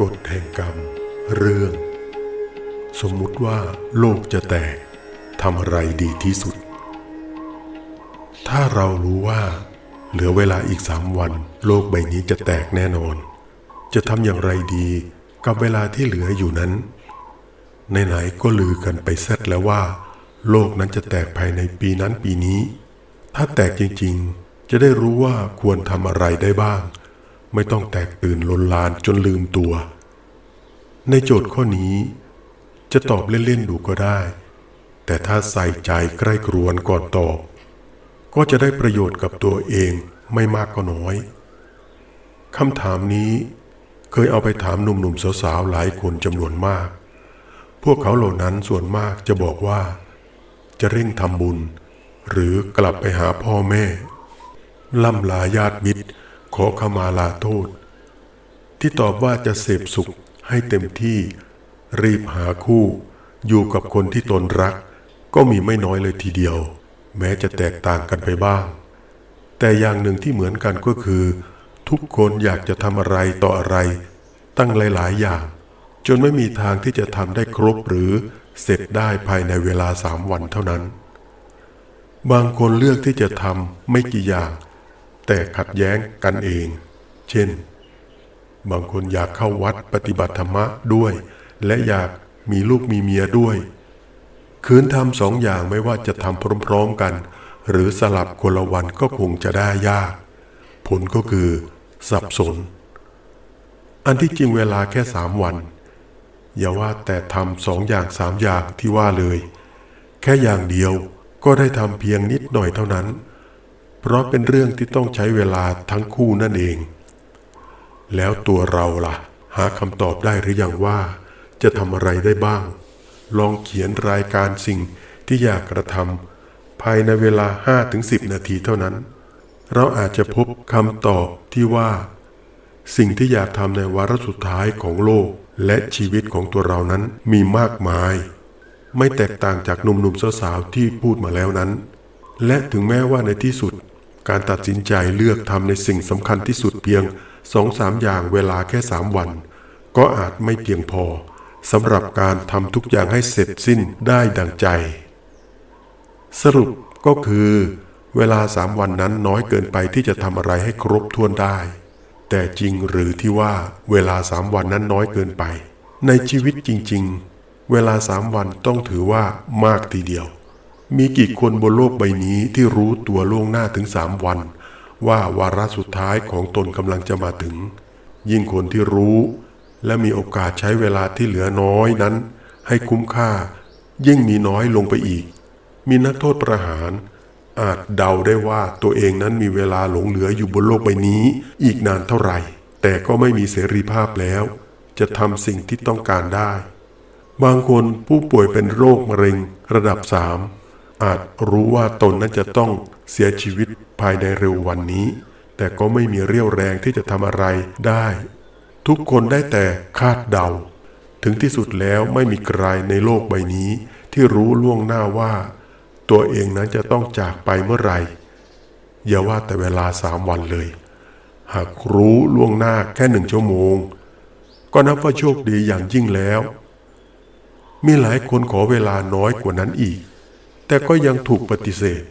กฎแห่งกรรม เรื่อง สมมุติว่าโลกจะแตกทำอะไรดีที่สุด ถ้าเรารู้ว่า เหลือเวลาอีกสามวัน โลกใบนี้จะแตกแน่นอน จะทำอย่างไรดีกับเวลาที่เหลืออยู่นั้นไหนๆก็ลือกันไปเสร็จแล้วว่า โลกนั้นจะแตกภายในปีนั้นปีนี้ ถ้าแตกจริงๆ จะได้รู้ว่าควรทำอะไรได้บ้าง ไม่ต้องแตกตื่นลนลานจนลืมตัว ในโจทย์ข้อนี้ จะตอบเล่น ๆ ดูก็ได้ แต่ถ้าใส่ใจใกล้ครวนก่อนตอบ ก็จะได้ประโยชน์กับตัวเองไม่มากก็น้อยคำถามนี้เคยเอาไปถามหนุ่มๆสาวๆหลายคนจำนวนมาก พวกเขาเหล่านั้นส่วนมากจะบอกว่า จะเร่งทำบุญ หรือกลับไปหาพ่อแม่ล่ำลาญาติมิตร ขอขมาลาโทษ ที่ตอบว่าจะเสพสุขให้เต็มที่ รีบหาคู่ อยู่กับคนที่ตนรัก ก็มีไม่น้อยเลยทีเดียว แม้จะแตกต่างกันไปบ้าง แต่อย่างหนึ่งที่เหมือนกันก็คือ ทุกคนอยากจะทำอะไรต่ออะไร ตั้งหลาย ๆ อย่าง จนไม่มีทางที่จะทำได้ครบหรือเสร็จได้ภายในเวลาสามวันเท่านั้น บางคนเลือกที่จะทำไม่กี่อย่าง แต่ขัดแย้งกันเอง เช่น บางคนอยากเข้าวัดปฏิบัติธรรมะด้วย และอยากมีลูกมีเมียด้วย คืนทำสองอย่างไม่ว่าจะทำพร้อมๆกัน หรือสลับคนละวันก็คงจะได้ยาก ผลก็คือ สับสน อันที่จริงเวลาแค่สามวัน อย่าว่าแต่ทำสองอย่างสามอย่างที่ว่าเลย แค่อย่างเดียวก็ได้ทำเพียงนิดหน่อยเท่านั้น เพราะเป็นเรื่องที่ต้องใช้เวลาทั้งคู่นั่นเอง แล้วตัวเราล่ะ หาคำตอบได้หรือยังว่า จะทำอะไรได้บ้าง ลองเขียนรายการสิ่งที่อยากกระทำภายในเวลา 5-10 นาทีเท่านั้น เราอาจจะพบคำตอบที่ว่า สิ่งที่อยากทำในวาระสุดท้ายของโลกและชีวิตของตัวเรานั้นมีมากมาย ไม่แตกต่างจากหนุ่มๆสาวๆที่พูดมาแล้วนั้น และถึงแม้ว่าในที่สุด การตัดสินใจเลือกทำในสิ่งสำคัญที่สุดเพียงสองสามอย่างเวลาแค่สามวัน ก็อาจไม่เพียงพอสำหรับการทำทุกอย่างให้เสร็จสิ้นได้ดังใจ สรุปก็คือ เวลาสามวันนั้นน้อยเกินไปที่จะทำอะไรให้ครบถ้วนได้ แต่จริงหรือที่ว่าเวลาสามวันนั้นน้อยเกินไป ในชีวิตจริง ๆ เวลาสามวันต้องถือว่ามากทีเดียว มีกี่คนบนโลกใบนี้ที่รู้ตัวล่วงหน้าถึงสามวัน ว่าวาระสุดท้ายของตนกำลังจะมาถึง ยิ่งคนที่รู้ และมีโอกาสใช้เวลาที่เหลือน้อยนั้น ให้คุ้มค่า ยิ่งมีน้อยลงไปอีก มีนักโทษประหาร อาจเดาได้ว่าตัวเองนั้นมีเวลาหลงเหลืออยู่บนโลกใบนี้ อีกนานเท่าไหร่ แต่ก็ไม่มีเสรีภาพแล้ว จะทำสิ่งที่ต้องการได้ บางคนผู้ป่วยเป็นโรคมะเร็งระดับสาม อาจรู้ว่าตนนั้นจะต้องเสียชีวิตภายในเร็ววันนี้ แต่ก็ไม่มีเรี่ยวแรงที่จะทำอะไรได้ ทุกคนได้แต่คาดเดา ถึงที่สุดแล้วไม่มีใครในโลกใบนี้ ที่รู้ล่วงหน้าว่า ตัวเองนั้นจะต้องจากไปเมื่อไหร่อย่าว่าแต่เวลาสามวันเลย หากรู้ล่วงหน้าแค่หนึ่งชั่วโมง ก็นับว่าโชคดีอย่างยิ่งแล้ว มีหลายคนขอเวลาน้อยกว่านั้นอีก แต่ก็ยังถูกปฏิเสธ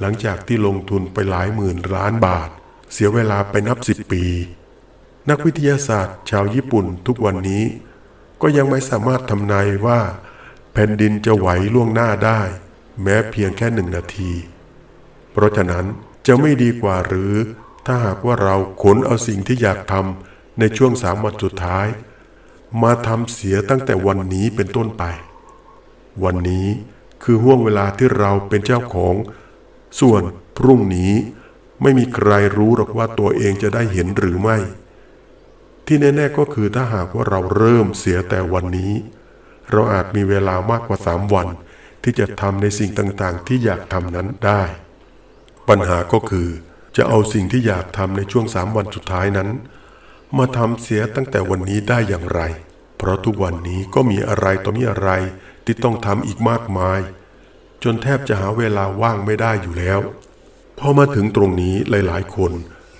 หลังจากที่ลงทุนไปหลายหมื่นล้านบาท เสียเวลาไปนับสิบปี นักวิทยาศาสตร์ชาวญี่ปุ่นทุกวันนี้ ก็ยังไม่สามารถทำนายว่า แผ่นดินจะไหวล่วงหน้าได้ แม้เพียงแค่หนึ่งนาที เพราะฉะนั้นจะไม่ดีกว่าหรือ ถ้าหากว่าเราขนเอาสิ่งที่อยากทำในช่วงสามวันสุดท้าย มาทำเสียตั้งแต่วันนี้เป็นต้นไป วันนี้ คือห่วงเวลาที่เราเป็นเจ้าของ ส่วนพรุ่งนี้ไม่มีใครรู้หรอกว่าตัวเองจะได้เห็นหรือไม่ ที่แน่ๆก็คือถ้าหากว่าเราเริ่มเสียแต่วันนี้ เราอาจมีเวลามากกว่าสามวัน ที่จะทำในสิ่งต่างๆ ที่อยากทำนั้นได้ ปัญหาก็คือ จะเอาสิ่งที่อยากทำในช่วงสามวันสุดท้ายนั้น มาทำเสียตั้งแต่วันนี้ได้อย่างไร เพราะทุกวันนี้ก็มีอะไรต่อมีอะไร ที่ต้องทำอีกมากมาย จนแทบจะหาเวลาว่างไม่ได้อยู่แล้วพอมาถึงตรงนี้หลายๆ คน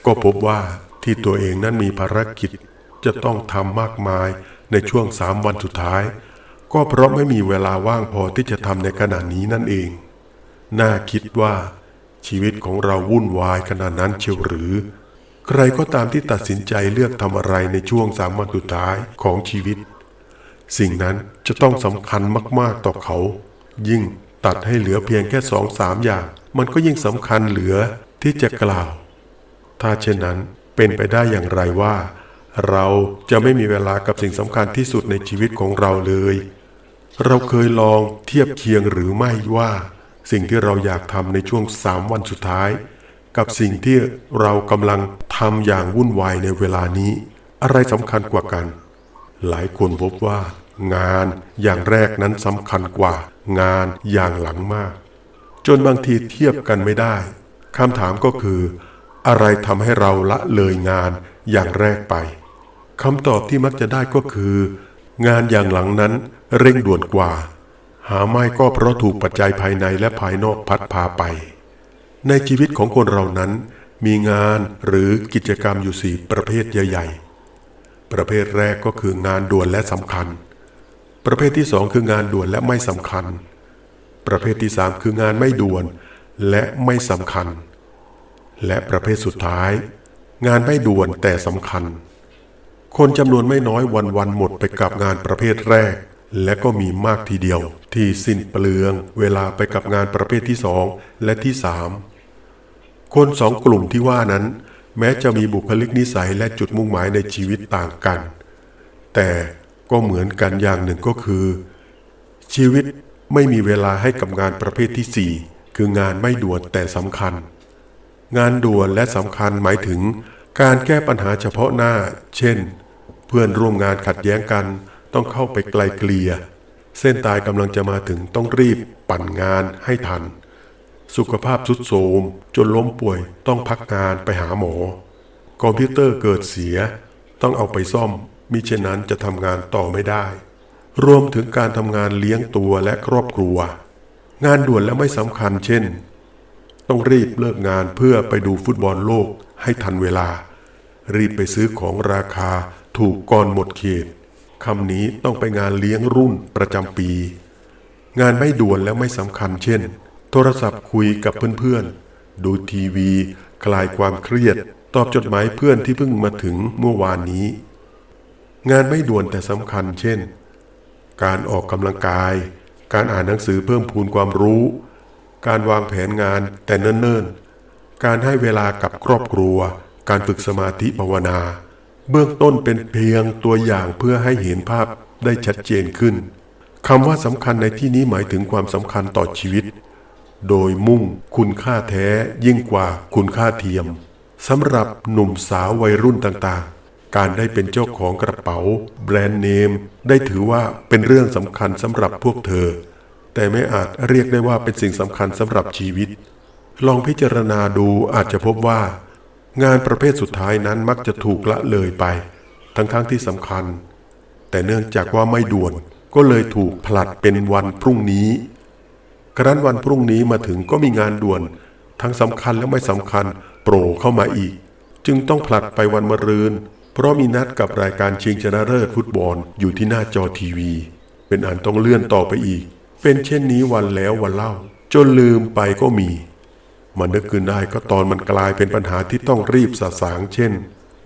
ก็พบว่าที่ตัวเองนั้นมีภารกิจจจะต้องทำมากมายในช่วงสามวันสุดท้าย ก็เพราะไม่มีเวลาว่างพอที่จะทำในขณะนี้นั่นเอง น่าคิดว่า ชีวิตของเราวุ่นวายขนาดนั้นเชียวหรือ ใครก็ตามที่ตัดสินใจเลือกทำอะไรในช่วงสามวันสุดท้ายของชีวิต สิ่งนั้นจะต้องสำคัญมากๆต่อเขา ยิ่งตัดให้เหลือเพียงแค่สองสามอย่าง มันก็ยิ่งสำคัญเหลือที่จะกล่าว ถ้าเช่นนั้นเป็นไปได้อย่างไรว่า เราจะไม่มีเวลากับสิ่งสำคัญที่สุดในชีวิตของเราเลย เราเคยลองเทียบเคียงหรือไม่ว่า สิ่งที่เราอยากทำในช่วงสามวันสุดท้าย กับสิ่งที่เรากำลังทำอย่างวุ่นวายในเวลานี้ อะไรสำคัญกว่ากัน หลายคนพบว่า งานอย่างแรกนั้นสำคัญกว่า งานอย่างหลังมาก จนบางทีเทียบกันไม่ได้คำถามก็คือ อะไรทำให้เราละเลยงานอย่างแรกไปคำตอบที่มักจะได้ก็คือ งานอย่างหลังนั้นเร่งด่วนกว่า หาไม่ก็เพราะถูกปัจจัยภายในและภายนอกพัดพาไป ในชีวิตของคนเรานั้น มีงานหรือกิจกรรมอยู่สี่ประเภทใหญ่ๆ ประเภทแรกก็คืองานด่วนและสำคัญ ประเภทที่สองคืองานด่วนและไม่สำคัญ ประเภทที่สามคืองานไม่ด่วนและไม่สำคัญ และประเภทสุดท้าย งานไม่ด่วนแต่สำคัญ คนจำนวนไม่น้อยวันๆหมดไปกับงานประเภทแรก และก็มีมากทีเดียว ที่สิ้นเปลือง เวลาไปกับงานประเภทที่สองและที่สามคนสองกลุ่มที่ว่านั้น แม้จะมีบุคลิกนิสัยและจุดมุ่งหมายในชีวิตต่างกัน แต่ก็เหมือนกันอย่างหนึ่งก็คือ ชีวิตไม่มีเวลาให้กับงานประเภทที่สี่คืองานไม่ด่วนแต่สำคัญ งานด่วนและสำคัญหมายถึงการแก้ปัญหาเฉพาะหน้า เช่น เพื่อนร่วมงานขัดแย้งกัน ต้องเข้าไปไกลเกลี่ย เส้นตายกำลังจะมาถึงต้องรีบปั่นงานให้ทัน สุขภาพทรุดโทรมจนล้มป่วยต้องพักงานไปหาหมอ คอมพิวเตอร์เกิดเสีย ต้องเอาไปซ่อมมิเช่นนั้นจะทำงานต่อไม่ได้ รวมถึงการทำงานเลี้ยงตัวและครอบครัว งานด่วนและไม่สำคัญเช่น ต้องรีบเลิกงานเพื่อไปดูฟุตบอลโลกให้ทันเวลา รีบไปซื้อของราคาถูกก่อนหมดเขตคำนี้ต้องไปงานเลี้ยงรุ่นประจำปี งานไม่ด่วนและไม่สำคัญเช่น โทรศัพท์คุยกับเพื่อนๆ ดูทีวี คลายความเครียด ตอบจดหมายเพื่อนที่เพิ่งมาถึงเมื่อวานนี้ งานไม่ด่วนแต่สำคัญ เช่น การออกกำลังกาย การอ่านหนังสือเพิ่มพูนความรู้ การวางแผนงานแต่เนิ่นๆ การให้เวลากับครอบครัว การฝึกสมาธิภาวนา เบื้องต้นเป็นเพียงตัวอย่างเพื่อให้เห็นภาพได้ชัดเจนขึ้นคำว่าสำคัญในที่นี้หมายถึงความสำคัญต่อชีวิต โดยมุ่งคุณค่าแท้ยิ่งกว่าคุณค่าเทียมสำหรับหนุ่มสาววัยรุ่นต่างๆ การได้เป็นเจ้าของกระเป๋า แบรนด์เนม ได้ถือว่าเป็นเรื่องสำคัญสำหรับพวกเธอ แต่ไม่อาจเรียกได้ว่าเป็นสิ่งสำคัญสำหรับชีวิต ลองพิจารณาดูอาจจะพบว่า งานประเภทสุดท้ายนั้นมักจะถูกละเลยไป ทั้งๆทที่สำคัญ แต่เนื่องจากว่าไม่ด่วนก็เลยถูกผลัดเป็นวันพรุ่งนี้ ครั้นวันพรุ่งนี้มาถึงก็มีงานด่วน ทั้งสำคัญและไม่สำคัญโผล่เข้ามาอีก จึงต้องผลัดไปวันมะรืน เพราะมีนัดกับรายการชิงชนะเลิศฟุตบอลอยู่ที่หน้าจอทีวี เป็นอันต้องเลื่อนต่อไปอีก เป็นเช่นนี้วันแล้ววันเล่า จนลืมไปก็มี มันนึกขึ้นได้ก็ตอนมันกลายเป็นปัญหาที่ต้องรีบสะสาง เช่น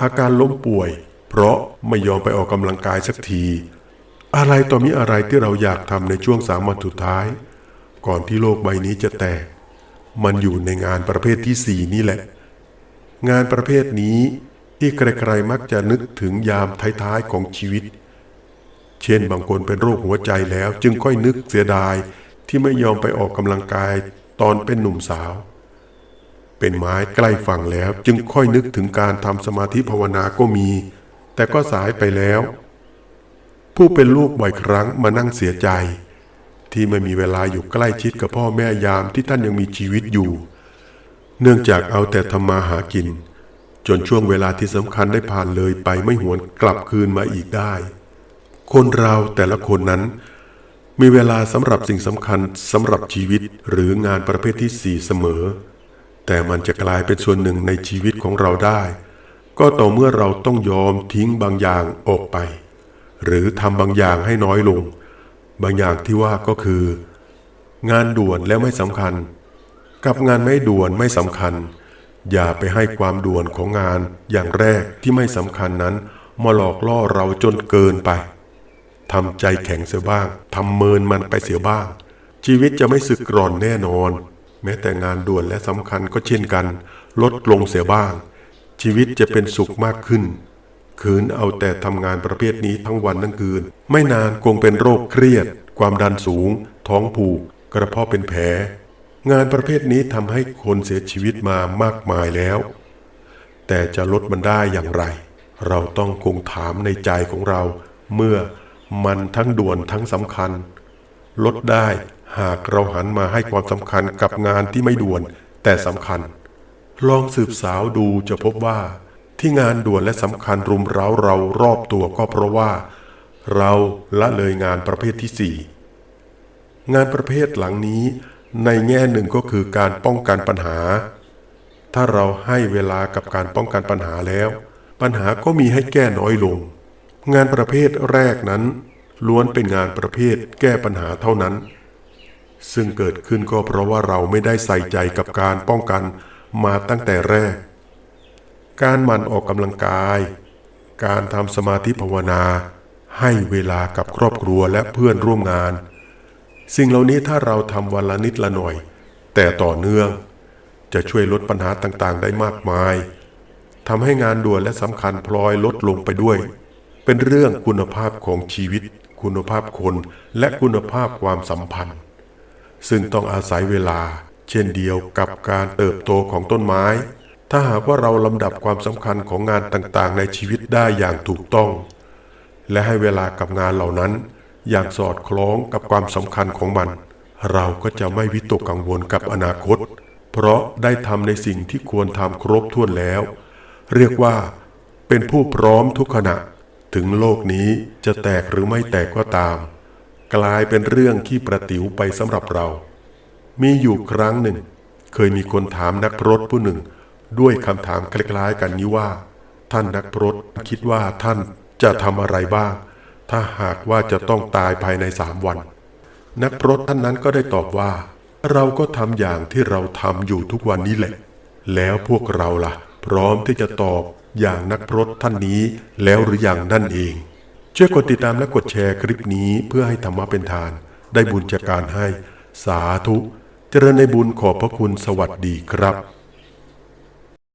อาการล้มป่วย เพราะไม่ยอมไปออกกำลังกายสักที อะไรต่อมีอะไรที่เราอยากทำในช่วงสามวันสุดท้าย ก่อนที่โลกใบนี้จะแตก มันอยู่ในงานประเภทที่สี่นี่แหละ งานประเภทนี้ที่ใครๆมักจะนึกถึงยามท้ายๆของชีวิต เช่นบางคนเป็นโรคหัวใจแล้ว จึงค่อยนึกเสียดายที่ไม่ยอมไปออกกำลังกายตอนเป็นหนุ่มสาว เป็นไม้ใกล้ฝั่งแล้วจึงค่อยนึกถึงการทำสมาธิภาวนาก็มี แต่ก็สายไปแล้ว ผู้เป็นลูกบ่อยครั้งมานั่งเสียใจ ที่ไม่มีเวลาอยู่ใกล้ชิดกับพ่อแม่ยามที่ท่านยังมีชีวิตอยู่ เนื่องจากเอาแต่ทำมาหากิน จนช่วงเวลาที่สำคัญได้ผ่านเลยไปไม่หวนกลับคืนมาอีกได้ คนเราแต่ละคนนั้น มีเวลาสำหรับสิ่งสำคัญสำหรับชีวิตหรืองานประเภทที่สี่เสมอ แต่มันจะกลายเป็นส่วนหนึ่งในชีวิตของเราได้ ก็ต่อเมื่อเราต้องยอมทิ้งบางอย่างออกไป หรือทำบางอย่างให้น้อยลง บางอย่างที่ว่าก็คือ งานด่วนและไม่สำคัญ กับงานไม่ด่วนไม่สำคัญ อย่าไปให้ความด่วนของงานอย่างแรกที่ไม่สำคัญนั้น มาหลอกล่อเราจนเกินไปทำใจแข็งเสียบ้างทำเมินมันไปเสียบ้าง ชีวิตจะไม่สึกกร่อนแน่นอน แม้แต่งานด่วนและสำคัญก็เช่นกัน ลดลงเสียบ้าง ชีวิตจะเป็นสุขมากขึ้น คืนเอาแต่ทำงานประเภทนี้ทั้งวันทั้งคืน ไม่นานคงเป็นโรคเครียด ความดันสูง ท้องผูก กระเพาะเป็นแผล งานประเภทนี้ทำให้คนเสียชีวิตมามากมายแล้ว แต่จะลดมันได้อย่างไร เราต้องคงถามในใจของเรา เมื่อมันทั้งด่วนทั้งสำคัญ ลดได้หากเราหันมาให้ความสำคัญกับงานที่ไม่ด่วนแต่สำคัญ ลองสืบสาวดูจะพบว่า ที่งานด่วนและสำคัญรุมเร้าเรารอบตัวก็เพราะว่า เราละเลยงานประเภทที่สี่งานประเภทหลังนี้ในแง่หนึ่งก็คือการป้องกันปัญหา ถ้าเราให้เวลากับการป้องกันปัญหาแล้ว ปัญหาก็มีให้แก้น้อยลง งานประเภทแรกนั้น ล้วนเป็นงานประเภทแก้ปัญหาเท่านั้น ซึ่งเกิดขึ้นก็เพราะว่าเราไม่ได้ใส่ใจกับการป้องกันมาตั้งแต่แรก การหมั่นออกกำลังกาย การทำสมาธิภาวนา ให้เวลากับครอบครัวและเพื่อนร่วมงาน สิ่งเหล่านี้ถ้าเราทำวันละนิดละหน่อย แต่ต่อเนื่อง จะช่วยลดปัญหาต่างๆ ได้มากมายทำให้งานด่วนและสำคัญพลอยลดลงไปด้วย เป็นเรื่องคุณภาพของชีวิต คุณภาพคน และคุณภาพความสัมพันธ์ ซึ่งต้องอาศัยเวลา เช่นเดียวกับการเติบโตของต้นไม้ ถ้าหากว่าเราลำดับความสำคัญของงานต่างๆ ในชีวิตได้อย่างถูกต้อง และให้เวลากับงานเหล่านั้น อย่างสอดคล้องกับความสำคัญของมัน เราก็จะไม่วิตกกังวลกับอนาคต เพราะได้ทำในสิ่งที่ควรทำครบถ้วนแล้ว เรียกว่า เป็นผู้พร้อมทุกขณะ ถึงโลกนี้จะแตกหรือไม่แตกก็ตาม กลายเป็นเรื่องที่ประติ๋วไปสำหรับเรา มีอยู่ครั้งหนึ่ง เคยมีคนถามนักพรตผู้หนึ่ง ด้วยคำถามคล้ายๆกันนี้ว่า ท่านนักพรตคิดว่าท่านจะทำอะไรบ้าง ถ้าหากว่าจะต้องตายภายในสามวัน นักพรตท่านนั้นก็ได้ตอบว่า เราก็ทำอย่างที่เราทำอยู่ทุกวันนี้แหละ แล้วพวกเราล่ะ พร้อมที่จะตอบอย่างนักพรตท่านนี้แล้วหรือยังนั่นเองช่วยกดติดตามและกดแชร์คลิปนี้เพื่อให้ธรรมะเป็นทาน ได้บุญจากการให้ สาธุ เจริญในบุญขอบพระคุณสวัสดีครับ